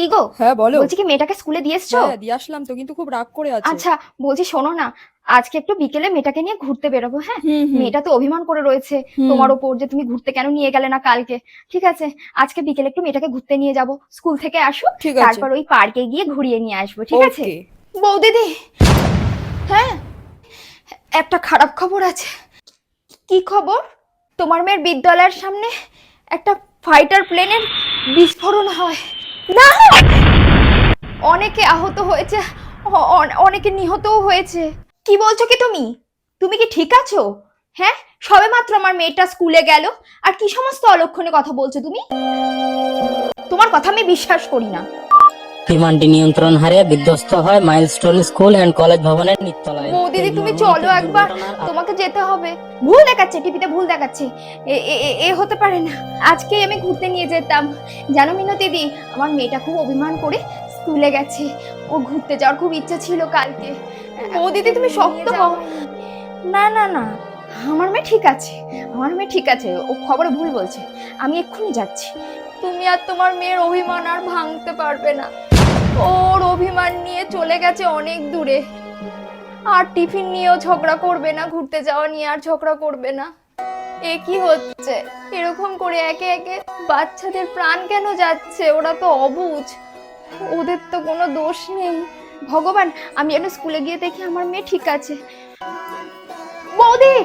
কি গো? হ্যাঁ বলো। বলছি কি মেয়েটাকে স্কুলে দিয়ে এসছো? হ্যাঁ দিয়ে আসলাম তো কিন্তু খুব রাগ করে আছে। আচ্ছা বলছি শোনো না আজকে একটু বিকেলে মেয়েটাকে নিয়ে ঘুরতে বেরোবো হ্যাঁ? মেয়েটা তো অভিমান করে রয়েছে তোমার ওপর যে তুমি ঘুরতে কেন নিয়ে গেলে না কালকে ঠিক আছে? আজকে বিকেলে একটু মেয়েটাকে ঘুরতে নিয়ে যাব স্কুল থেকে আসো তারপর ওই পার্কে গিয়ে ঘুরিয়ে নিয়ে আসব ঠিক আছে? Okay. বৌদিদি হ্যাঁ? একটা খারাপ খবর আছে। কি খবর? তোমার মেয়ের বিদ্যালয়ের সামনে একটা ফাইটার প্লেনের বিস্ফোরণ হয়। না! অনেকে আহত হয়েছে অনেকে নিহতও হয়েছে। কি বলছো কি তুমি? তুমি কি ঠিক আছো? হ্যাঁ? সবে মাত্র আমার মেয়েটা স্কুলে গেল, আর কি সমস্ত অলক্ষণে কথা বলছো তুমি? তোমার কথা আমি বিশ্বাস করি না। বিমানটি নিয়ন্ত্রণ হারিয়ে বিধ্বস্ত হয় মাইলস্টোন স্কুল অ্যান্ড কলেজ ভবনের নিচতলায় এই তুমি চলো একবার। তোমাকে যেতে হবে। ভুল দেখাচ্ছে টিভিতে ভুল দেখাচ্ছে। এ- হতে পারে না। আজকে আমি ঘুরতে নিয়ে যেতাম। জানো মিনতি দি আমার মেয়েটা খুব অভিমান করে স্কুলে গেছে। ও ঘুরতে যাওয়ার খুব ইচ্ছা ছিল কালকে। বৌদিদি তুমি শক্ত হও। না না না। আমার মেয়ে ঠিক আছে। আমার মেয়ে ঠিক আছে। ও খবরে ভুল বলছে। আমি এক্ষুনি যাচ্ছি। তুমি আর তোমার মেয়ের অভিমান আর ভাঙতে পারবে না। ওর অভিমান নিয়ে চলে গেছে অনেক দূরে। আর টিফিন নিয়েও ঝগড়া করবে না, ঘুরতে যাওয়া নিয়ে আর ঝগড়া করবে না। এ কি হচ্ছে? এরকম করে একে একে বাচ্চাদের প্রাণ কেন যাচ্ছে? ওরা তো অবুঝ। ওদের তো কোনো দোষ নেই। ভগবান, আমি যেন স্কুলে গিয়ে দেখি আমার মেয়ে ঠিক আছে। বৌদি!